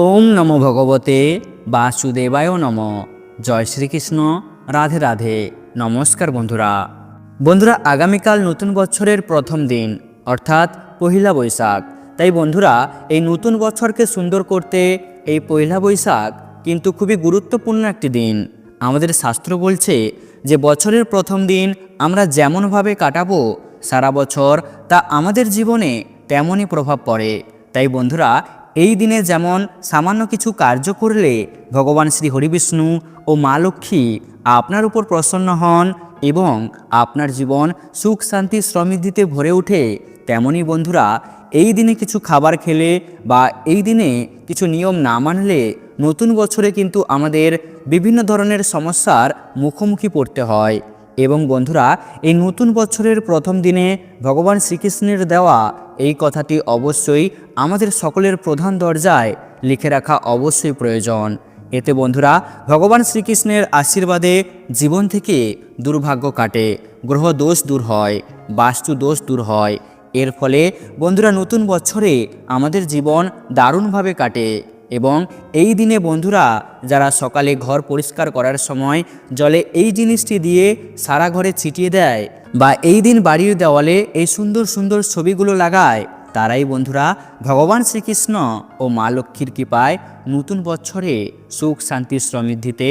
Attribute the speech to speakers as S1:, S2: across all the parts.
S1: ওম নমো ভগবতে বাসুদেবায় নম। জয় শ্রীকৃষ্ণ, রাধে রাধে। নমস্কার বন্ধুরা। বন্ধুরা, আগামীকাল নতুন বছরের প্রথম দিন, অর্থাৎ পহিলা বৈশাখ। তাই বন্ধুরা, এই নতুন বছরকে সুন্দর করতে এই পয়লা বৈশাখ কিন্তু খুবই গুরুত্বপূর্ণ একটি দিন। আমাদের শাস্ত্র বলছে যে, বছরের প্রথম দিন আমরা যেমনভাবে কাটাবো সারা বছর, তা আমাদের জীবনে তেমনই প্রভাব পড়ে। তাই বন্ধুরা এই দিনে যেমন সামান্য কিছু কার্য করলে ভগবান শ্রী হরিবিষ্ণু ও মা লক্ষ্মী আপনার উপর প্রসন্ন হন এবং আপনার জীবন সুখ শান্তি সমৃদ্ধিতে ভরে ওঠে তেমনই বন্ধুরা, এই দিনে কিছু খাবার খেলে বা এই দিনে কিছু নিয়ম না মানলে নতুন বছরে কিন্তু আমাদের বিভিন্ন ধরনের সমস্যার মুখোমুখি পড়তে হয়। এবং বন্ধুরা, এই নতুন বছরের প্রথম দিনে ভগবান শ্রীকৃষ্ণের দেওয়া এই কথাটি অবশ্যই আমাদের সকলের প্রধান দরজায় লিখে রাখা অবশ্যই প্রয়োজন। এতে বন্ধুরা, ভগবান শ্রীকৃষ্ণের আশীর্বাদে জীবন থেকে দুর্ভাগ্য কাটে, গ্রহ দোষ দূর হয়, বাস্তু দোষ দূর হয়। এর ফলে বন্ধুরা, নতুন বছরে আমাদের জীবন দারুণভাবে কাটে। এবং এই দিনে বন্ধুরা, যারা সকালে ঘর পরিষ্কার করার সময় জলে এই জিনিসটি দিয়ে সারা ঘরে ছিটিয়ে দেয় বা এই দিন বাড়ির দেওয়ালে এই সুন্দর সুন্দর ছবিগুলো লাগায়, তারাই বন্ধুরা ভগবান শ্রীকৃষ্ণ ও মা লক্ষ্মীর কৃপায় নতুন বছরে সুখ, শান্তি, সমৃদ্ধিতে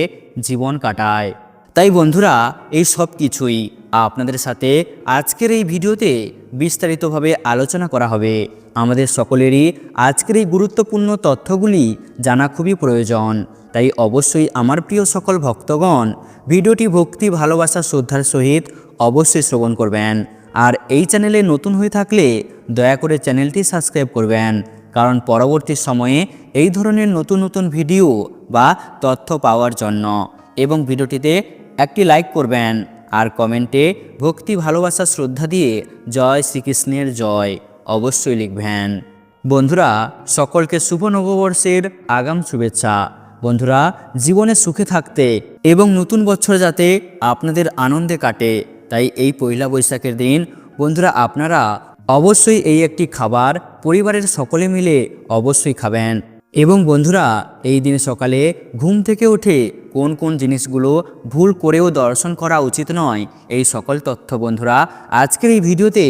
S1: জীবন কাটায়। তাই বন্ধুরা, এই সব কিছুই আপনাদের সাথে আজকের এই ভিডিওতে বিস্তারিতভাবে আলোচনা করা হবে। আমাদের সকলেরই আজকের এই গুরুত্বপূর্ণ তথ্যগুলি জানা খুবই প্রয়োজন। তাই অবশ্যই আমার প্রিয় সকল ভক্তগণ, ভিডিওটি ভক্তি, ভালোবাসা, শ্রদ্ধার সহিত অবশ্যই শ্রবণ করবেন। আর এই চ্যানেলে নতুন হয়ে থাকলে দয়া করে চ্যানেলটি সাবস্ক্রাইব করবেন। কারণ পরবর্তী সময়ে এই ধরনের নতুন নতুন ভিডিও বা তথ্য পাওয়ার জন্য। এবং ভিডিওটিতে একটি লাইক করবেন। আর কমেন্টে ভক্তি, ভালোবাসা, শ্রদ্ধা দিয়ে জয় শ্রীকৃষ্ণের জয় অবশ্যই লিখবেন। বন্ধুরা, সকলকে শুভ নববর্ষের আগাম শুভেচ্ছা। বন্ধুরা, জীবনে সুখে থাকতে এবং নতুন বছর যাতে আপনাদের আনন্দে কাটে, তাই এই পয়লা বৈশাখের দিন। বন্ধুরা, আপনারা অবশ্যই এই একটি খাবার পরিবারের সকলে মিলে অবশ্যই খাবেন। এবং বন্ধুরা, এই দিন সকালে ঘুম থেকে উঠে কোন কোন জিনিসগুলো ভুল করেও দর্শন করা উচিত নয়, এই সকল তথ্য বন্ধুরা, আজকের এই ভিডিওতে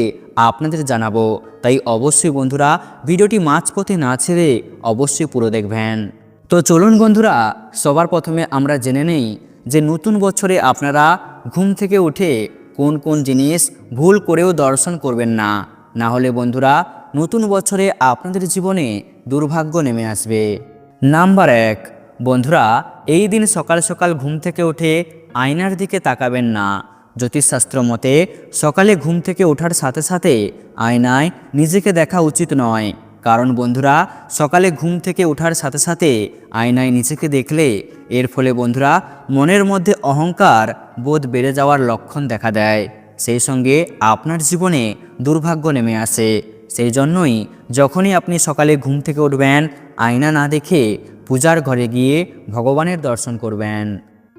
S1: আপনাদের জানাব। তাই অবশ্যই বন্ধুরা, ভিডিওটি মাঝপথে না ছেড়ে অবশ্যই পুরো দেখবেন। তো চলুন বন্ধুরা, সবার প্রথমে আমরা জেনে নেই যে নতুন বছরে আপনারা ঘুম থেকে উঠে কোন কোন জিনিস ভুল করেও দর্শন করবেন না। না হলে বন্ধুরা নতুন বছরে আপনাদের জীবনে দুর্ভাগ্য নেমে আসবে। নাম্বার এক, বন্ধুরা, এই দিন সকাল সকাল ঘুম থেকে উঠে আয়নার দিকে তাকাবেন না। জ্যোতিষশাস্ত্র মতে, সকালে ঘুম থেকে ওঠার সাথে সাথে আয়নায় নিজেকে দেখা উচিত নয়। কারণ বন্ধুরা, সকালে ঘুম থেকে ওঠার সাথে সাথে আয়নায় নিজেকে দেখলে এর ফলে বন্ধুরা, মনের মধ্যে অহংকার বোধ বেড়ে যাওয়ার লক্ষণ দেখা দেয়। সেই সঙ্গে আপনার জীবনে দুর্ভাগ্য নেমে আসে। সেই জন্যই যখনই আপনি সকালে ঘুম থেকে উঠবেন, আয়না না দেখে পূজার ঘরে গিয়ে ভগবানের দর্শন করবেন।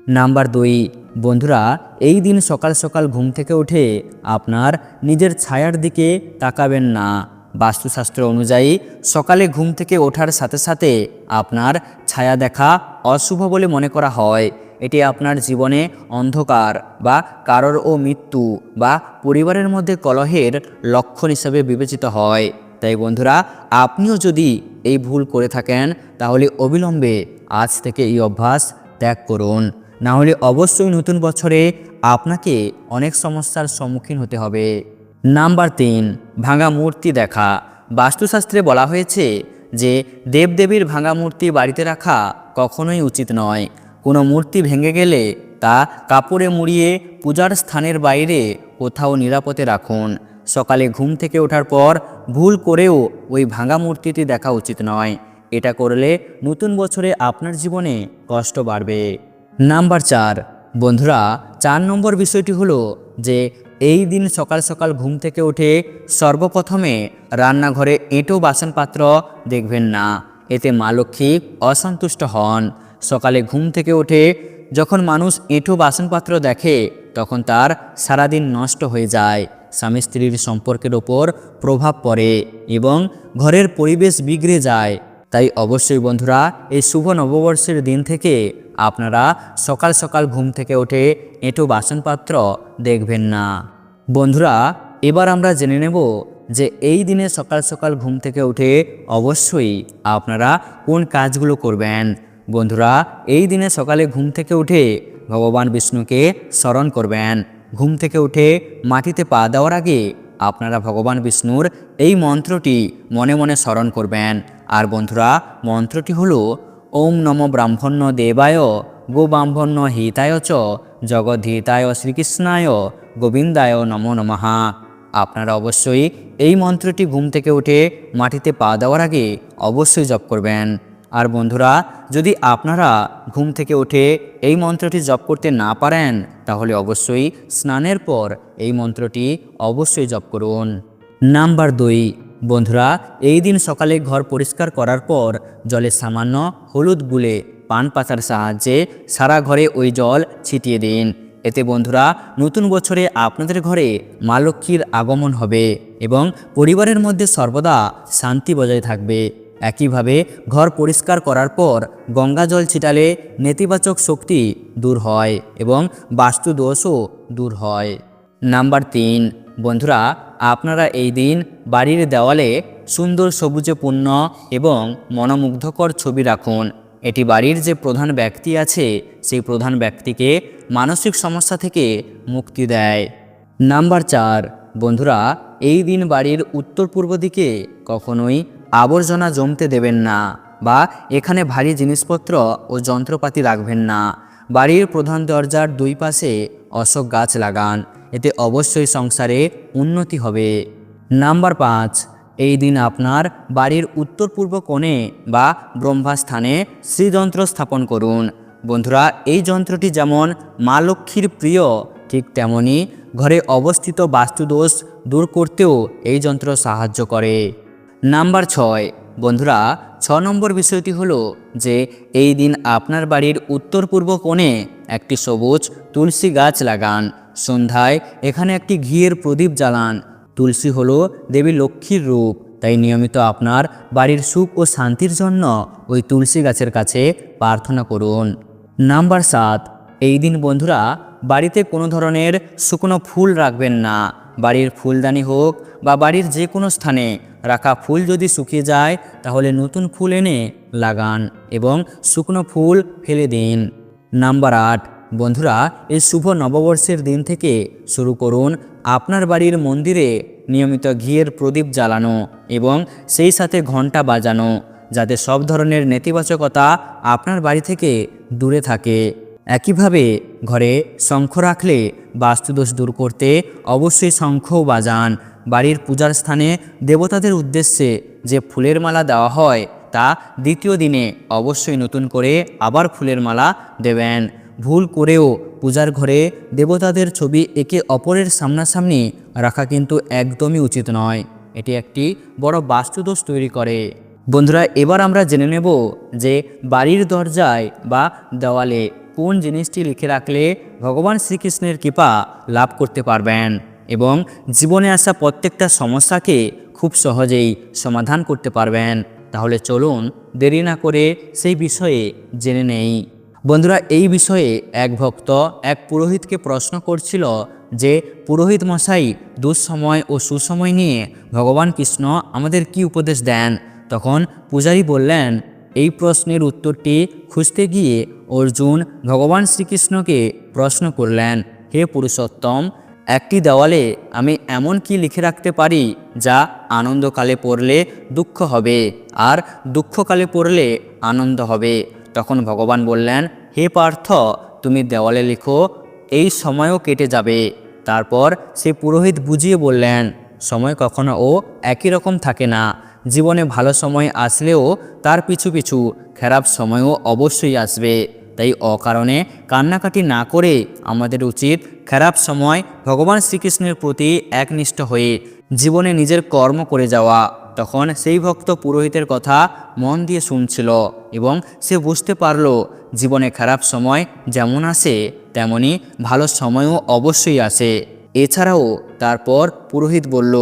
S1: নাম্বার দুই, বন্ধুরা, এই দিন সকাল সকাল ঘুম থেকে উঠে আপনার নিজের ছায়ার দিকে তাকাবেন না। বাস্তুশাস্ত্র অনুযায়ী সকালে ঘুম থেকে ওঠার সাথে সাথে আপনার ছায়া দেখা অশুভ বলে মনে করা হয়। এটি আপনার জীবনে অন্ধকার বা কারোর ও মৃত্যু বা পরিবারের মধ্যে কলহের লক্ষণ হিসেবে বিবেচিত হয়। তাই বন্ধুরা, আপনিও যদি এই ভুল করে থাকেন, তাহলে অবিলম্বে আজ থেকে এই অভ্যাস ত্যাগ করুন। না হলে অবশ্যই নতুন বছরে আপনাকে অনেক সমস্যার সম্মুখীন হতে হবে। নাম্বার তিন, ভাঙা মূর্তি দেখা। বাস্তুশাস্ত্রে বলা হয়েছে যে দেবদেবীর ভাঙা মূর্তি বাড়িতে রাখা কখনোই উচিত নয়। কোনো মূর্তি ভেঙে গেলে তা কাপড়ে মুড়িয়ে পূজার স্থানের বাইরে কোথাও নিরাপদে রাখুন। সকালে ঘুম থেকে ওঠার পর ভুল করেও ওই ভাঙা মূর্তিটি দেখা উচিত নয়। এটা করলে নতুন বছরে আপনার জীবনে কষ্ট বাড়বে। নাম্বার চার। বন্ধুরা, চার নম্বর বিষয়টি হলো যে এই দিন সকাল সকাল ঘুম থেকে উঠে সর্বপ্রথমে রান্নাঘরে এঁটো বাসনপাত্র দেখবেন না। এতে মা লক্ষ্মী অসন্তুষ্ট হন। সকালে ঘুম থেকে উঠে যখন মানুষ এঁটো বাসনপাত্র দেখে, তখন তার সারাদিন নষ্ট হয়ে যায়। স্বামী স্ত্রীর সম্পর্কের ওপর প্রভাব পড়ে এবং ঘরের পরিবেশ বিগড়ে যায়। তাই অবশ্যই বন্ধুরা, এই শুভ নববর্ষের দিন থেকে আপনারা সকাল সকাল ঘুম থেকে উঠে এঁটো বাসনপাত্র দেখবেন না। বন্ধুরা, এবার আমরা জেনে নেব যে এই দিনে সকাল সকাল ঘুম থেকে উঠে অবশ্যই আপনারা কোন কাজগুলো করবেন। বন্ধুরা, এই দিনে সকালে ঘুম থেকে উঠে ভগবান বিষ্ণুকে স্মরণ করবেন। ঘুম থেকে উঠে মাটিতে পা দেওয়ার আগে আপনারা ভগবান বিষ্ণুর এই মন্ত্রটি মনে মনে স্মরণ করবেন। আর বন্ধুরা, মন্ত্রটি হল, ওম নম ব্রাহ্মণ্য দেবায়, গো ব্রাহ্মণ্য হিতায় চ, জগদ্ধিতায় শ্রীকৃষ্ণায়, গোবিন্দায় নমো নমহা আপনারা অবশ্যই এই মন্ত্রটি ঘুম থেকে উঠে মাটিতে পা দেওয়ার আগে অবশ্যই জপ করবেন। আর বন্ধুরা, যদি আপনারা ঘুম থেকে উঠে এই মন্ত্রটি জপ করতে না পারেন, তাহলে অবশ্যই স্নানের পর এই মন্ত্রটি অবশ্যই জপ করুন। নাম্বার দুই, বন্ধুরা, এই দিন সকালে ঘর পরিষ্কার করার পর জলে সামান্য হলুদ গুলে পান পাতার সাহায্যে সারা ঘরে ওই জল ছিটিয়ে দিন। এতে বন্ধুরা, নতুন বছরে আপনাদের ঘরে মা লক্ষ্মীর আগমন হবে এবং পরিবারের মধ্যে সর্বদা শান্তি বজায় থাকবে। একইভাবে ঘর পরিষ্কার করার পর গঙ্গা জল ছিটালে নেতিবাচক শক্তি দূর হয় এবং বাস্তু দোষও দূর হয়। নাম্বার তিন, বন্ধুরা, আপনারা এই দিন বাড়ির দেওয়ালে সুন্দর সবুজে পূর্ণ এবং মনোমুগ্ধকর ছবি রাখুন। এটি বাড়ির যে প্রধান ব্যক্তি আছে, সেই প্রধান ব্যক্তিকে মানসিক সমস্যা থেকে মুক্তি দেয়। নাম্বার চার, বন্ধুরা, এই দিন বাড়ির উত্তর পূর্ব দিকে কখনোই আবর্জনা জমতে দেবেন না বা এখানে ভারী জিনিসপত্র ও যন্ত্রপাতি রাখবেন না। বাড়ির প্রধান দরজার দুই পাশে অশোক গাছ লাগান, এতে অবশ্যই সংসারে উন্নতি হবে। নাম্বার পাঁচ, এই দিন আপনার বাড়ির উত্তর পূর্ব কোণে বা ব্রহ্মাস্থানে শ্রীযন্ত্র স্থাপন করুন। বন্ধুরা, এই যন্ত্রটি যেমন মা লক্ষ্মীর প্রিয়, ঠিক তেমনি ঘরে অবস্থিত বাস্তুদোষ দূর করতেও এই যন্ত্র সাহায্য করে। নাম্বার ছয়। বন্ধুরা, ছ নম্বর বিষয়টি হলো যে, এই দিন আপনার বাড়ির উত্তর পূর্ব কোণে একটি সবুজ তুলসী গাছ লাগান। সন্ধ্যায় এখানে একটি ঘিয়ের প্রদীপ জ্বালান। তুলসী হলো দেবী লক্ষ্মীর রূপ। তাই নিয়মিত আপনার বাড়ির সুখ ও শান্তির জন্য ওই তুলসী গাছের কাছে প্রার্থনা করুন। নাম্বার সাত। এই দিন বন্ধুরা, বাড়িতে কোনো ধরনের শুকনো ফুল রাখবেন না। বাড়ির ফুলদানি হোক বা বাড়ির যে কোনো স্থানে রাখা ফুল যদি শুকিয়ে যায়, তাহলে নতুন ফুল এনে লাগান এবং শুকনো ফুল ফেলে দিন। নাম্বার আট, বন্ধুরা, এই শুভ নববর্ষের দিন থেকে শুরু করুন আপনার বাড়ির মন্দিরে নিয়মিত ঘিয়ের প্রদীপ জ্বালানো এবং সেই সাথে ঘণ্টা বাজানো, যাতে সব ধরনের নেতিবাচকতা আপনার বাড়ি থেকে দূরে থাকে। একইভাবে ঘরে শঙ্খ রাখলে বাস্তুদোষ দূর করতে অবশ্যই শঙ্খও বাজান। বাড়ির পূজার স্থানে দেবতাদের উদ্দেশ্যে যে ফুলের মালা দেওয়া হয়, তা দ্বিতীয় দিনে অবশ্যই নতুন করে আবার ফুলের মালা দেবেন। ভুল করেও পূজার ঘরে দেবতাদের ছবি একে অপরের সামনাসামনি রাখা কিন্তু একদমই উচিত নয়। এটি একটি বড় বাস্তুদোষ তৈরি করে। বন্ধুরা, এবার আমরা জেনে নেব যে বাড়ির দরজায় বা দেওয়ালে কোন জিনিসটি লিখে রাখলে ভগবান শ্রীকৃষ্ণের কৃপা লাভ করতে পারবেন এবং জীবনে আসা প্রত্যেকটা সমস্যাকে খুব সহজেই সমাধান করতে পারবেন? তাহলে চলুন দেরি না করে সেই বিষয়ে জেনে নেই। বন্ধুরা, এই বিষয়ে এক ভক্ত এক পুরোহিতকে প্রশ্ন করছিল যে, পুরোহিত মশাই, দুঃসময় ও সুসময় নিয়ে ভগবান কৃষ্ণ আমাদের কি উপদেশ দেন? তখন পূজারী বললেন এই প্রশ্নের উত্তরটি খুঁজতে গিয়ে অর্জুন ভগবান শ্রীকৃষ্ণকে প্রশ্ন করলেন, হে পুরুষোত্তম, একটি দেওয়ালে আমি এমন কি লিখে রাখতে পারি যা আনন্দকালে পড়লে দুঃখ হবে আর দুঃখকালে পড়লে আনন্দ হবে? তখন ভগবান বললেন, হে পার্থ, তুমি দেওয়ালে লিখো, এই সময়ও কেটে যাবে। তারপর সে পুরোহিত বুঝিয়ে বললেন, সময় কখনো ও একই রকম থাকে না। জীবনে ভালো সময় আসলেও তার পিছু পিছু খারাপ সময়ও অবশ্যই আসবে। তাই অকারণে কান্নাকাটি না করে আমাদের উচিত খারাপ সময় ভগবান শ্রীকৃষ্ণের প্রতি একনিষ্ঠ হয়ে জীবনে নিজের কর্ম করে যাওয়া। তখন সেই ভক্ত পুরোহিতের কথা মন দিয়ে শুনছিল এবং সে বুঝতে পারল জীবনে খারাপ সময় যেমন আসে, তেমনি ভালো সময়ও অবশ্যই আসে। এছাড়াও তারপর পুরোহিত বলল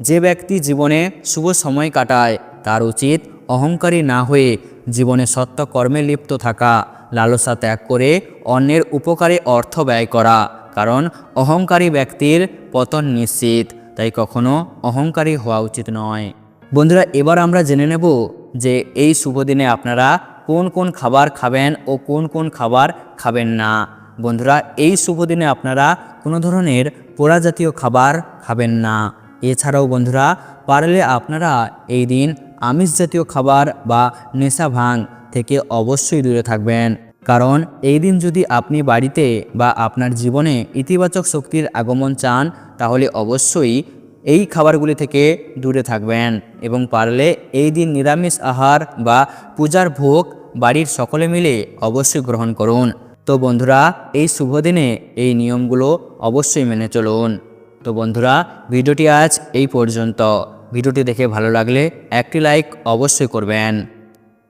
S1: যে ব্যক্তি জীবনে শুভ সময় কাটায়, তার উচিত অহংকারী না হয়ে জীবনে সত্য কর্মে লিপ্ত থাকা, লালসা ত্যাগ করে অন্যের উপকারে অর্থ ব্যয় করা, কারণ অহংকারী ব্যক্তির পতন নিশ্চিত, তাই কখনো অহংকারী হওয়া উচিত নয়। বন্ধুরা, এবার আমরা জেনে নেব যে এই শুভ দিনে আপনারা কোন কোন খাবার খাবেন ও কোন কোন খাবার খাবেন না। বন্ধুরা, এই শুভ দিনে আপনারা কোনো ধরনের পোড়া জাতীয় খাবার খাবেন না। এছাড়াও বন্ধুরা, পারলে আপনারা এই দিন আমিষ জাতীয় খাবার বা নেশা ভাঙ থেকে অবশ্যই দূরে থাকবেন। কারণ এই দিন যদি আপনি বাড়িতে বা আপনার জীবনে ইতিবাচক শক্তির আগমন চান, তাহলে অবশ্যই এই খাবারগুলি থেকে দূরে থাকবেন এবং পারলে এই দিন নিরামিষ আহার বা পূজার ভোগ বাড়ির সকলে মিলে অবশ্যই গ্রহণ করুন। তো বন্ধুরা, এই শুভ দিনে এই নিয়মগুলো অবশ্যই মেনে চলুন। তো বন্ধুরা ভিডিওটি আজ এই পর্যন্ত। ভিডিওটি দেখে ভালো লাগলে একটি লাইক অবশ্যই করবেন।